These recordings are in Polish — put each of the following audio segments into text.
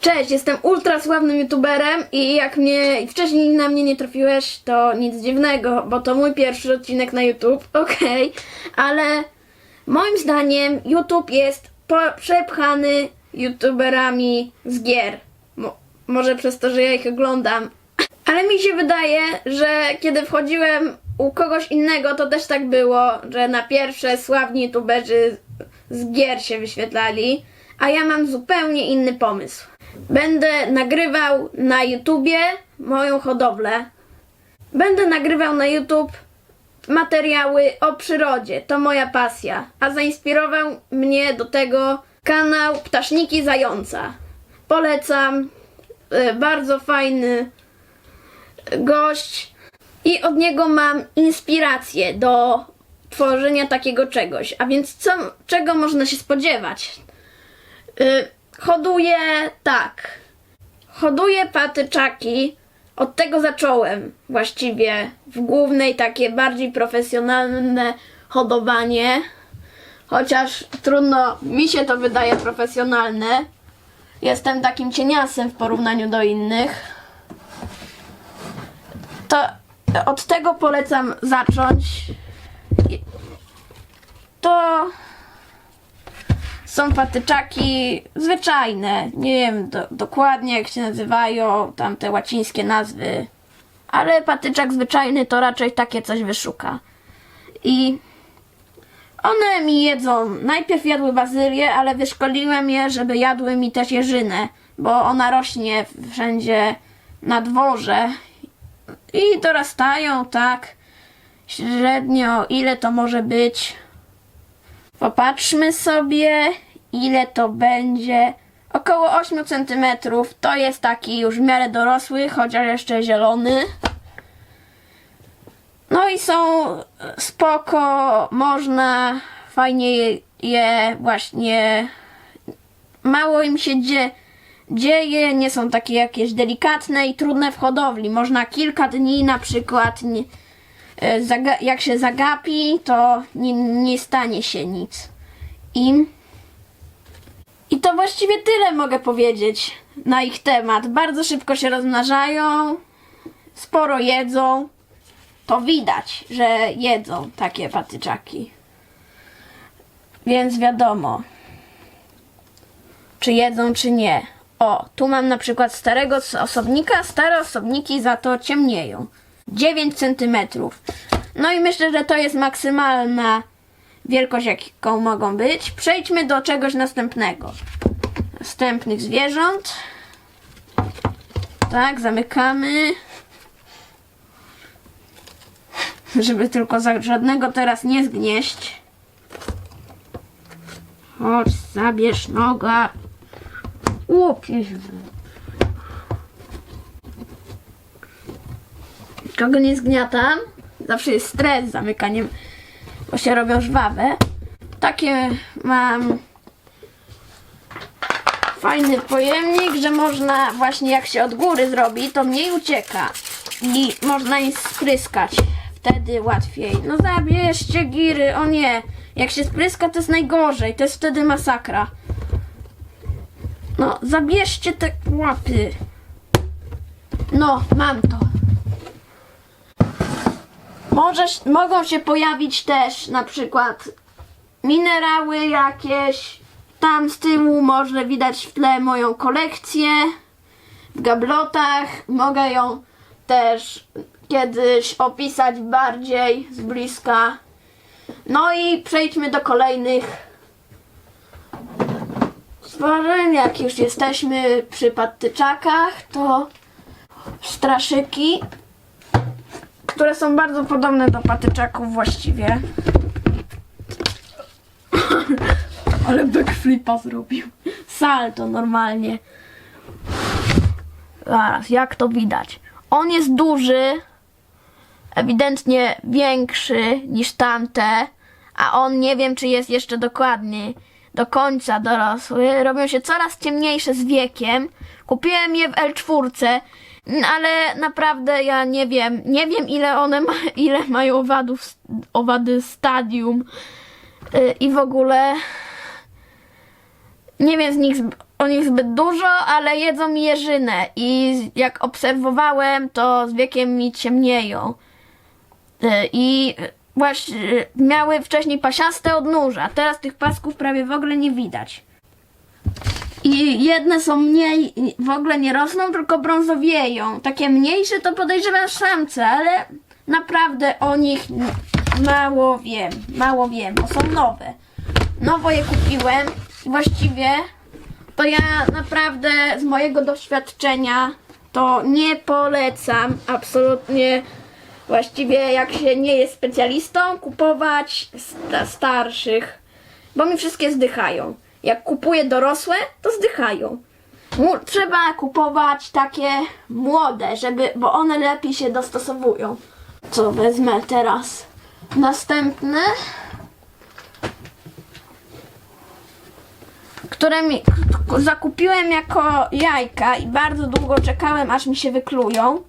Cześć, jestem ultra sławnym youtuberem i jak mnie wcześniej na mnie nie trafiłeś, to nic dziwnego, bo to mój pierwszy odcinek na YouTube, okej, ale moim zdaniem YouTube jest przepchany youtuberami z gier. Mo- może przez to, że ja ich oglądam. Ale mi się wydaje, że kiedy wchodziłem u kogoś innego, to też tak było, że na pierwsze sławni youtuberzy z gier się wyświetlali, a ja mam zupełnie inny pomysł. Będę nagrywał na YouTubie moją hodowlę. Będę nagrywał na YouTube materiały o przyrodzie. To moja pasja. A zainspirował mnie do tego kanał Ptaszniki Zająca. Polecam. E, Bardzo fajny gość. I od niego mam inspirację do tworzenia takiego czegoś. A więc co, czego można się spodziewać? Y, hoduję tak. Hoduję patyczaki. Od tego zacząłem właściwie w głównej takie bardziej profesjonalne hodowanie. Chociaż trudno, mi się to wydaje profesjonalne. Jestem takim cieniasem w porównaniu do innych. To od tego polecam zacząć. To są patyczaki zwyczajne. Nie wiem do, dokładnie jak się nazywają, tam te łacińskie nazwy. Ale patyczak zwyczajny to raczej takie coś wyszuka. I one mi jedzą. Najpierw jadły bazylię, ale wyszkoliłem je, żeby jadły mi też jeżynę, bo ona rośnie wszędzie na dworze. I dorastają tak średnio. Ile to może być? Popatrzmy sobie, ile to będzie. Około 8 cm. To jest taki już w miarę dorosły, chociaż jeszcze zielony. No i są spoko, można fajnie je, właśnie. Mało im się dzie, dzieje, nie są takie jakieś delikatne i trudne w hodowli. Można kilka dni na przykład. Nie, e, jak się zagapi, to nie, nie stanie się nic. I, I to właściwie tyle mogę powiedzieć na ich temat. Bardzo szybko się rozmnażają, sporo jedzą. To widać, że jedzą takie patyczaki. Więc wiadomo, czy jedzą, czy nie. O, tu mam na przykład starego osobnika. Stare osobniki za to ciemnieją. 9 cm. No i myślę, że to jest maksymalna wielkość, jaką mogą być. Przejdźmy do czegoś następnego. Następnych zwierząt. Tak, zamykamy. Żeby tylko żadnego teraz nie zgnieść. Chodź, zabierz noga. Łupie. Czego nie zgniatam? Zawsze jest stres z zamykaniem, się robią żwawe. Takie mam fajny pojemnik, że można właśnie jak się od góry zrobi, to mniej ucieka. I można je spryskać. Wtedy łatwiej. No zabierzcie giry, o nie. Jak się spryska to jest najgorzej, to jest wtedy masakra. No, zabierzcie te łapy. No, mam to. Może, mogą się pojawić też na przykład minerały jakieś. Tam z tyłu może widać w tle moją kolekcję w gablotach. Mogę ją też kiedyś opisać bardziej z bliska. No i przejdźmy do kolejnych stworzeń. Jak już jesteśmy przy patyczakach, to straszyki które są bardzo podobne do patyczaków właściwie. Ale backflipa zrobił. Salto normalnie. Zaraz, jak to widać? On jest duży, ewidentnie większy niż tamte, a on nie wiem, czy jest jeszcze dokładny do końca dorosły. Robią się coraz ciemniejsze z wiekiem. Kupiłem je w L4, n- ale naprawdę ja nie wiem, nie wiem ile one ma, ile mają owadów, owady stadium y, i w ogóle nie wiem z nich o nich zbyt dużo, ale jedzą jeżynę i jak obserwowałem, to z wiekiem mi ciemnieją. E, I właśnie miały wcześniej pasiaste odnóża, teraz tych pasków prawie w ogóle nie widać. I jedne są mniej, w ogóle nie rosną, tylko brązowieją. Takie mniejsze to podejrzewam samce, ale naprawdę o nich mało wiem, mało wiem, bo są nowe. Nowo je kupiłem i właściwie to ja naprawdę z mojego doświadczenia to nie polecam absolutnie właściwie jak się nie jest specjalistą kupować sta- starszych, bo mi wszystkie zdychają. Jak kupuję dorosłe, to zdychają. Mu- Trzeba kupować takie młode, żeby, bo one lepiej się dostosowują. Co wezmę teraz? Następne. które mi zakupiłem jako jajka i bardzo długo czekałem, aż mi się wyklują.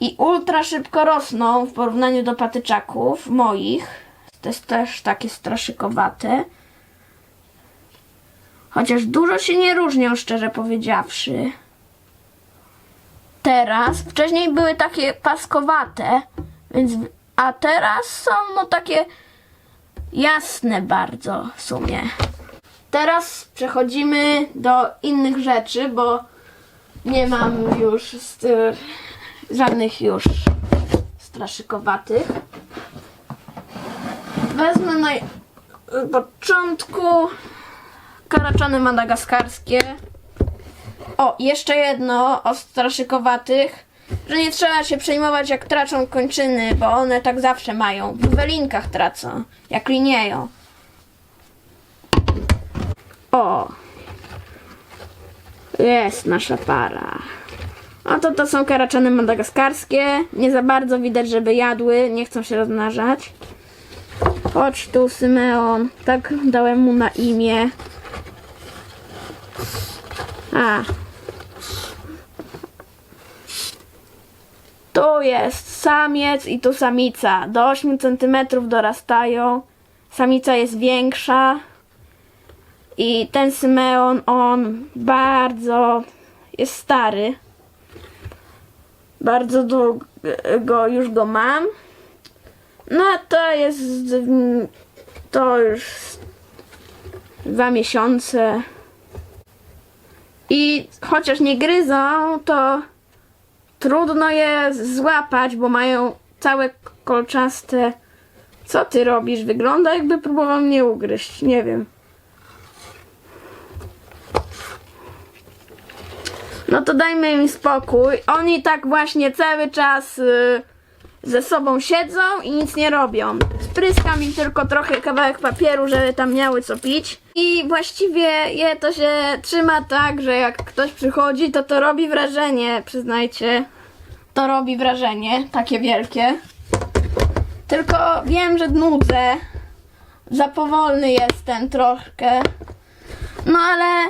I ultra szybko rosną w porównaniu do patyczaków moich. To jest też takie straszykowate. Chociaż dużo się nie różnią, szczerze powiedziawszy. Teraz, wcześniej były takie paskowate, więc, a teraz są no takie jasne bardzo w sumie. Teraz przechodzimy do innych rzeczy, bo nie mam już żadnych już straszykowatych. Wezmę na początku karaczany madagaskarskie. O, jeszcze jedno o straszykowatych, że nie trzeba się przejmować jak tracą kończyny, bo one tak zawsze mają. W welinkach tracą, jak linieją. O! Jest nasza para. Oto to są karaczany madagaskarskie. Nie za bardzo widać, żeby jadły. Nie chcą się rozmnażać. Chodź tu, Symeon. Tak dałem mu na imię. A. Tu jest samiec i tu samica. Do 8 cm dorastają. Samica jest większa. I ten Symeon, on bardzo jest stary. Bardzo długo już go mam. No to jest to już dwa miesiące. I chociaż nie gryzą, to trudno je złapać, bo mają całe kolczaste. Co ty robisz? Wygląda jakby próbował mnie ugryźć. Nie wiem. No to dajmy im spokój. Oni tak właśnie cały czas y, ze sobą siedzą i nic nie robią. Spryskam im tylko trochę kawałek papieru, żeby tam miały co pić. I właściwie je to się trzyma tak, że jak ktoś przychodzi, to to robi wrażenie, przyznajcie. To robi wrażenie, takie wielkie. Tylko wiem, że nudzę. Za powolny jestem troszkę. No ale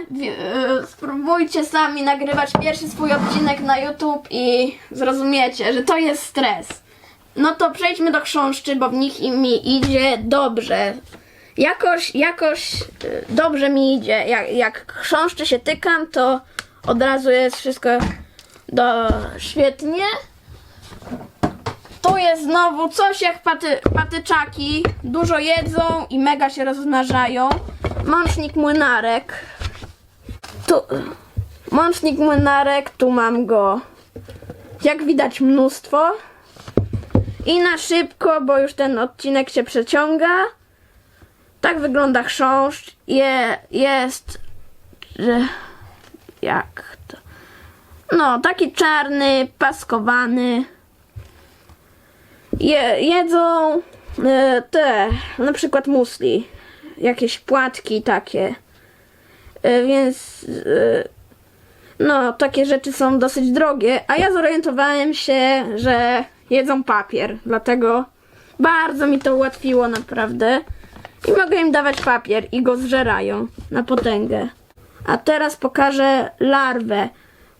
y, spróbujcie sami nagrywać pierwszy swój odcinek na YouTube i zrozumiecie, że to jest stres. No to przejdźmy do chrząszczy, bo w nich mi idzie dobrze. Jakoś, jakoś y, dobrze mi idzie. Jak, jak chrząszczy się tykam, to od razu jest wszystko do, świetnie. Tu jest znowu coś jak paty, patyczaki. Dużo jedzą i mega się rozmnażają. Mącznik młynarek. Tu. Mącznik młynarek, tu mam go. Jak widać mnóstwo. I na szybko, bo już ten odcinek się przeciąga. Tak wygląda chrząszcz. Je, jest. Że, jak to? No, taki czarny, paskowany. Je, jedzą e, te, na przykład musli, jakieś płatki takie. E, więc e, no, takie rzeczy są dosyć drogie, a ja zorientowałem się, że jedzą papier, dlatego bardzo mi to ułatwiło naprawdę. I mogę im dawać papier i go zżerają na potęgę. A teraz pokażę larwę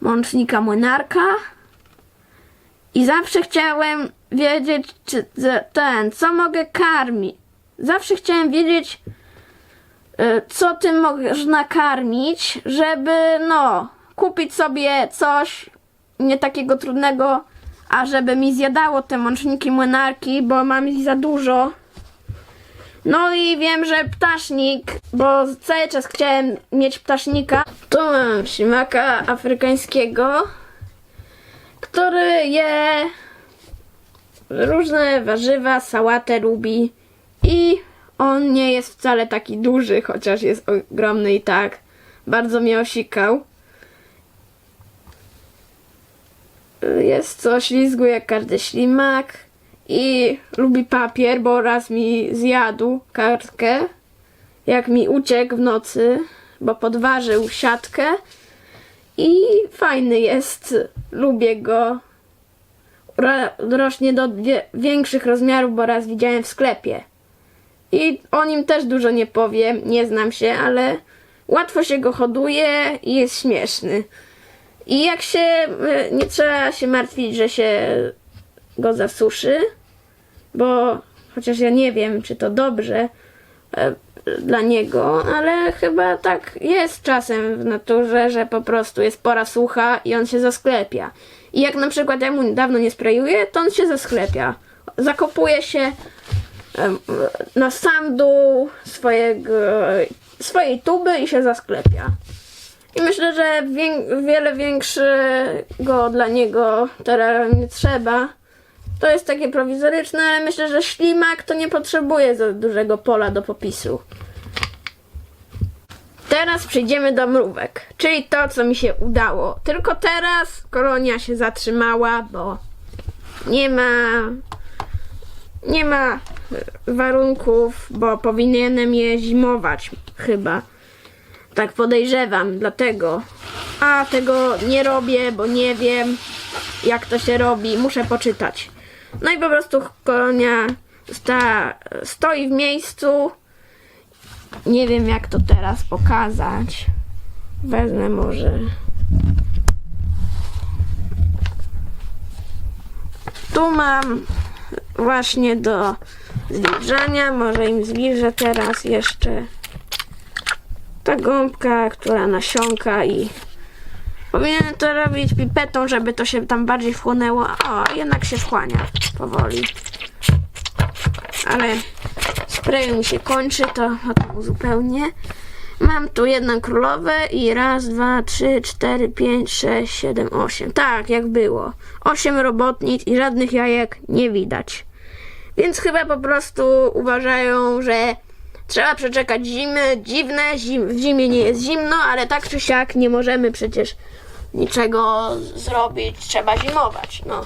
mącznika młynarka. I zawsze chciałem wiedzieć, czy ten, co mogę karmić. Zawsze chciałem wiedzieć, y, co tym można karmić, żeby no kupić sobie coś nie takiego trudnego, a żeby mi zjadało te mączniki młynarki, bo mam ich za dużo. No i wiem, że ptasznik, bo cały czas chciałem mieć ptasznika. Tu mam ślimaka afrykańskiego, który je różne warzywa, sałatę lubi i on nie jest wcale taki duży, chociaż jest ogromny i tak. Bardzo mnie osikał. Jest co ślizgu jak każdy ślimak i lubi papier, bo raz mi zjadł kartkę, jak mi uciekł w nocy, bo podważył siatkę i fajny jest, lubię go. Ro- rośnie do większych rozmiarów, bo raz widziałem w sklepie. I o nim też dużo nie powiem, nie znam się, ale łatwo się go hoduje i jest śmieszny. I jak się, y, nie trzeba się martwić, że się go zasuszy, bo chociaż ja nie wiem, czy to dobrze e, dla niego, ale chyba tak jest czasem w naturze, że po prostu jest pora sucha i on się zasklepia. I jak na przykład ja mu dawno nie sprayuję, to on się zasklepia. Zakopuje się na sam dół swojego, swojej tuby i się zasklepia. I myślę, że wiele większego dla niego teraz nie trzeba. To jest takie prowizoryczne, ale myślę, że ślimak to nie potrzebuje za dużego pola do popisu. Teraz przejdziemy do mrówek, czyli to, co mi się udało. Tylko teraz kolonia się zatrzymała, bo nie ma nie ma warunków, bo powinienem je zimować chyba. Tak podejrzewam, dlatego. A tego nie robię, bo nie wiem, jak to się robi. Muszę poczytać. No i po prostu kolonia sta, stoi w miejscu. Nie wiem, jak to teraz pokazać. Wezmę może. Tu mam właśnie do zbliżania. Może im zbliżę teraz jeszcze ta gąbka, która nasiąka i powinienem to robić pipetą, żeby to się tam bardziej wchłonęło. O, jednak się wchłania powoli. Ale spray mi się kończy, to potem uzupełnię. Mam tu jedną królowę i raz, dwa, trzy, cztery, pięć, sześć, siedem, osiem. Tak, jak było. Osiem robotnic i żadnych jajek nie widać. Więc chyba po prostu uważają, że trzeba przeczekać zimy. Dziwne, zim, w zimie nie jest zimno, ale tak czy siak nie możemy przecież niczego zrobić. Trzeba zimować, no.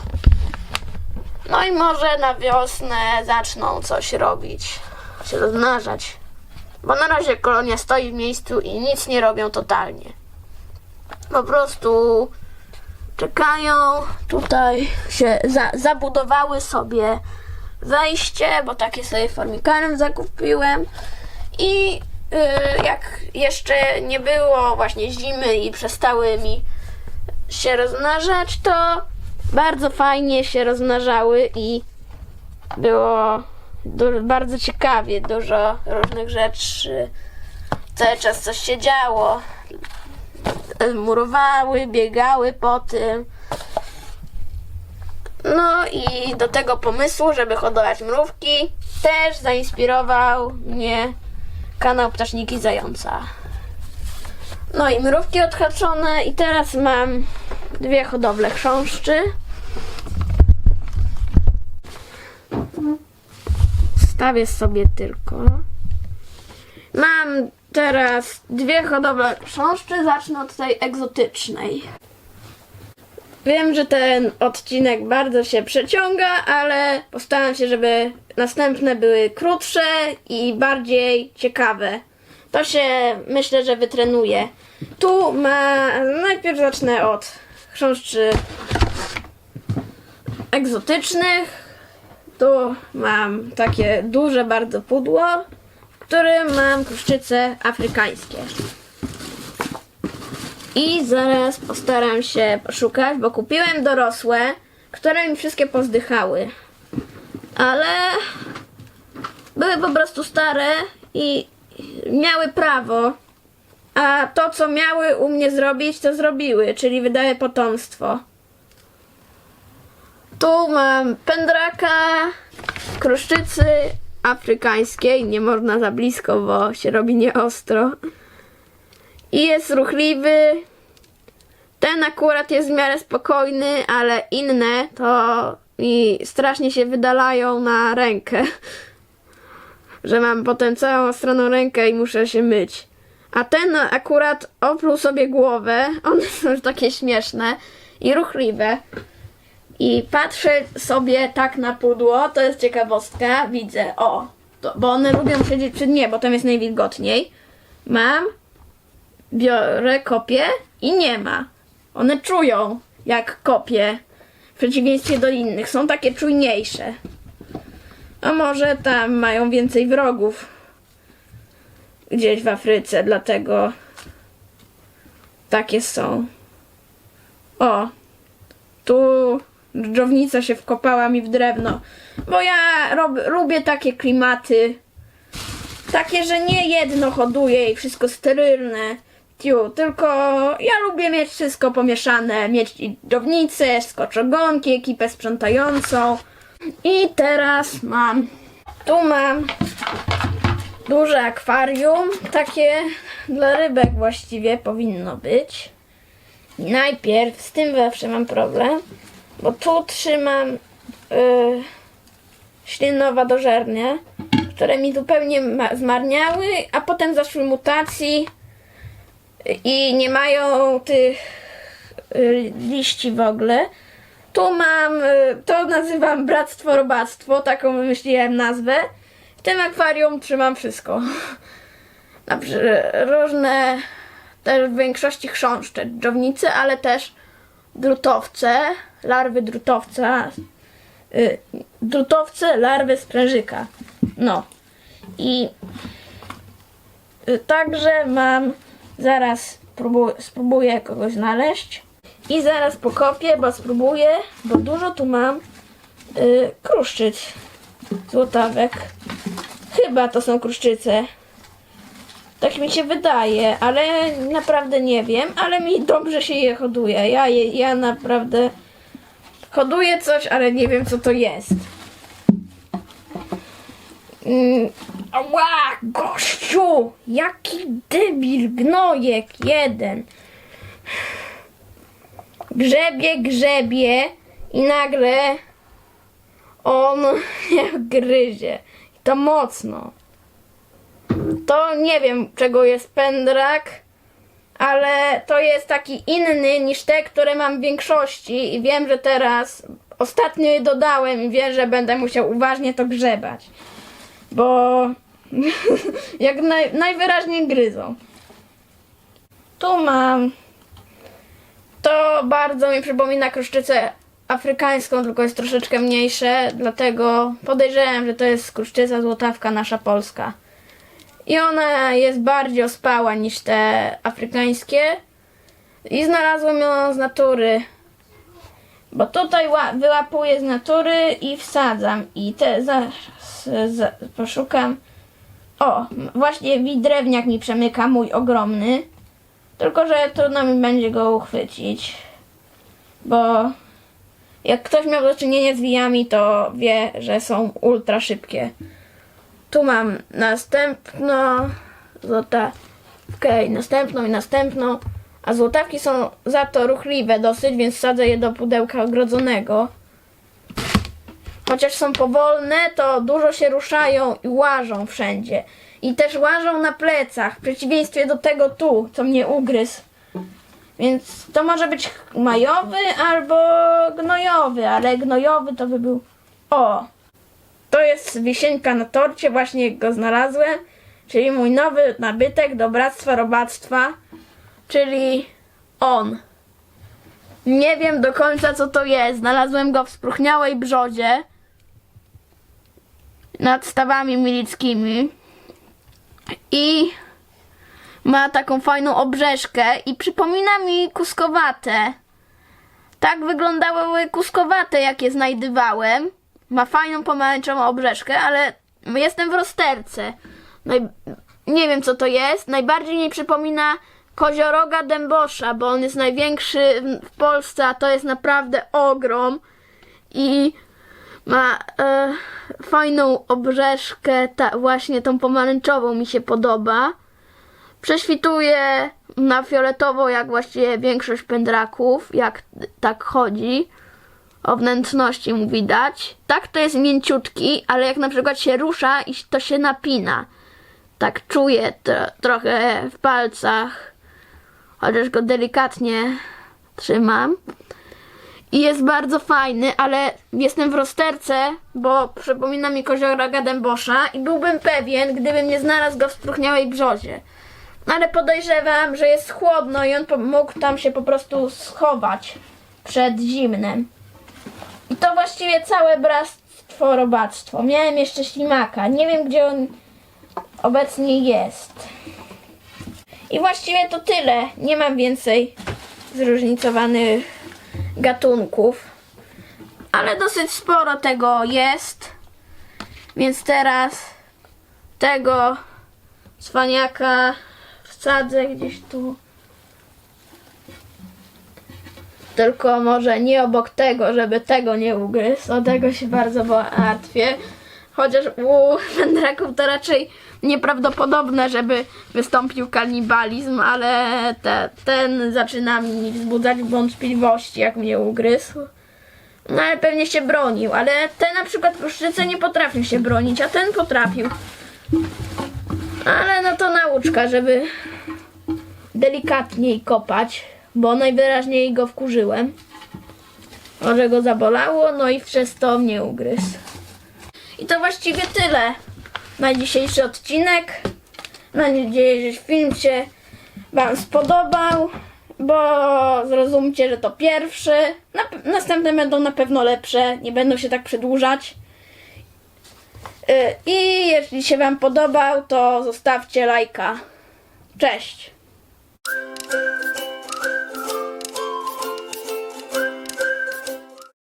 No i może na wiosnę zaczną coś robić, się rozmnażać. Bo na razie kolonia stoi w miejscu i nic nie robią totalnie. Po prostu czekają. Tutaj się za, zabudowały sobie wejście, bo takie sobie formikarem zakupiłem. I y, jak jeszcze nie było właśnie zimy i przestały mi się rozmnażać, to bardzo fajnie się rozmnażały i było bardzo ciekawie, dużo różnych rzeczy. Cały czas coś się działo. Murowały, biegały po tym. No i do tego pomysłu, żeby hodować mrówki, też zainspirował mnie kanał Ptaszniki Zająca. No i mrówki odhaczone i teraz mam dwie hodowle chrząszczy. Stawię sobie tylko. Mam teraz dwie hodowle chrząszczy, zacznę od tej egzotycznej. Wiem, że ten odcinek bardzo się przeciąga, ale postaram się, żeby następne były krótsze i bardziej ciekawe. To się myślę, że wytrenuje. Tu ma. Najpierw zacznę od chrząszczy egzotycznych. Tu mam takie duże bardzo pudło, w którym mam kruszczyce afrykańskie. I zaraz postaram się poszukać, bo kupiłem dorosłe, które mi wszystkie pozdychały. Ale były po prostu stare i miały prawo, a to, co miały u mnie zrobić, to zrobiły, czyli wydaje potomstwo. Tu mam pędraka, kruszczycy afrykańskiej, nie można za blisko, bo się robi nieostro. I jest ruchliwy. Ten akurat jest w miarę spokojny, ale inne to mi strasznie się wydalają na rękę. Że mam potem całą ostroną rękę i muszę się myć. A ten akurat opluł sobie głowę. One są już takie śmieszne i ruchliwe. I patrzę sobie tak na pudło, to jest ciekawostka, widzę, o, to, bo one lubią siedzieć przy dnie, bo tam jest najwilgotniej. Mam, biorę, kopię i nie ma. One czują, jak kopię, w przeciwieństwie do innych, są takie czujniejsze. A może tam mają więcej wrogów gdzieś w Afryce, dlatego takie są. O, tu dżdżownica się wkopała mi w drewno, bo ja rob, lubię takie klimaty, takie, że nie jedno hoduje i wszystko sterylne, tylko ja lubię mieć wszystko pomieszane, mieć i dżdżownicę, skoczogonki, ekipę sprzątającą i teraz mam, tu mam duże akwarium, takie dla rybek właściwie powinno być. Najpierw, z tym zawsze mam problem, bo tu trzymam yy, ślinowadożernie, które mi zupełnie ma- zmarniały, a potem zaszły mutacji i nie mają tych y, liści w ogóle. Tu mam, y, to nazywam bractwo robactwo, taką wymyśliłem nazwę. W tym akwarium trzymam wszystko. Przy- różne, też w większości chrząszcze, dżownice, ale też drutowce, larwy drutowca, y, drutowce, larwy sprężyka. No. I także mam, zaraz próbuję, spróbuję kogoś znaleźć. I zaraz pokopię, bo spróbuję, bo dużo tu mam y, kruszczyc, złotawek. Chyba to są kruszczyce. Tak mi się wydaje, ale naprawdę nie wiem, ale mi dobrze się je hoduje. Ja, je, ja naprawdę hoduję coś, ale nie wiem co to jest. Mm, ała, gościu! Jaki debil, gnojek jeden. Grzebie, grzebie i nagle on mnie gryzie. I to mocno. To nie wiem, czego jest pędrak, ale to jest taki inny niż te, które mam w większości i wiem, że teraz ostatnio je dodałem i wiem, że będę musiał uważnie to grzebać. Bo jak naj, najwyraźniej gryzą. Tu mam. To bardzo mi przypomina kruszczycę afrykańską, tylko jest troszeczkę mniejsze, dlatego podejrzewam, że to jest kruszczyca złotawka nasza polska. I ona jest bardziej ospała niż te afrykańskie. I znalazłem ją z natury. Bo tutaj ła- wyłapuję z natury i wsadzam. I te zaraz za, poszukam. O, właśnie widrewniak mi przemyka, mój ogromny. Tylko, że trudno mi będzie go uchwycić. Bo jak ktoś miał do czynienia z wijami, to wie, że są ultra szybkie. Tu mam następną złota. Okej, następną i następną. A złotawki są za to ruchliwe dosyć, więc sadzę je do pudełka ogrodzonego. Chociaż są powolne, to dużo się ruszają i łażą wszędzie. I też łażą na plecach, w przeciwieństwie do tego tu, co mnie ugryzł. Więc to może być majowy albo gnojowy, ale gnojowy to by był. O! To jest wisienka na torcie, właśnie go znalazłem. Czyli mój nowy nabytek do bractwa robactwa. Czyli on. Nie wiem do końca co to jest. Znalazłem go w spróchniałej brzozie. Nad stawami milickimi. I ma taką fajną obrzeżkę i przypomina mi kuskowate. Tak wyglądały kuskowate, jak je znajdywałem. Ma fajną pomarańczową obrzeżkę, ale jestem w rozterce. Nie wiem co to jest. Najbardziej mi przypomina kozioroga dębosza, bo on jest największy w Polsce, a to jest naprawdę ogrom. I ma e, fajną obrzeżkę, ta, właśnie tą pomarańczową mi się podoba. Prześwituje na fioletowo, jak właściwie większość pędraków, jak tak chodzi. O wnętrzności mu widać. Tak to jest mięciutki, ale jak na przykład się rusza i to się napina. Tak czuję tro, trochę w palcach, chociaż go delikatnie trzymam. I jest bardzo fajny, ale jestem w rozterce, bo przypomina mi koziora dębosza i byłbym pewien, gdybym nie znalazł go w spróchniałej brzozie. Ale podejrzewam, że jest chłodno i on mógł tam się po prostu schować przed zimnem. I to właściwie całe bractwo robactwo. Miałem jeszcze ślimaka. Nie wiem, gdzie on obecnie jest. I właściwie to tyle. Nie mam więcej zróżnicowanych gatunków. Ale dosyć sporo tego jest. Więc teraz tego cwaniaka wsadzę gdzieś tu. Tylko może nie obok tego, żeby tego nie ugryzł. O tego się bardzo martwię. Chociaż u wędraków to raczej nieprawdopodobne, żeby wystąpił kanibalizm, ale te, ten zaczyna mi wzbudzać wątpliwości, jak mnie ugryzł. No ale pewnie się bronił, ale ten na przykład pruszczyce nie potrafił się bronić, a ten potrafił. Ale no to nauczka, żeby delikatniej kopać, bo najwyraźniej go wkurzyłem. Może go zabolało, no i przez to mnie ugryzł. I to właściwie tyle na dzisiejszy odcinek. Mam nadzieję, że film się Wam spodobał, bo zrozumcie, że to pierwszy. Na, następne będą na pewno lepsze, nie będą się tak przedłużać. Y, I jeśli się Wam podobał, to zostawcie lajka. Cześć!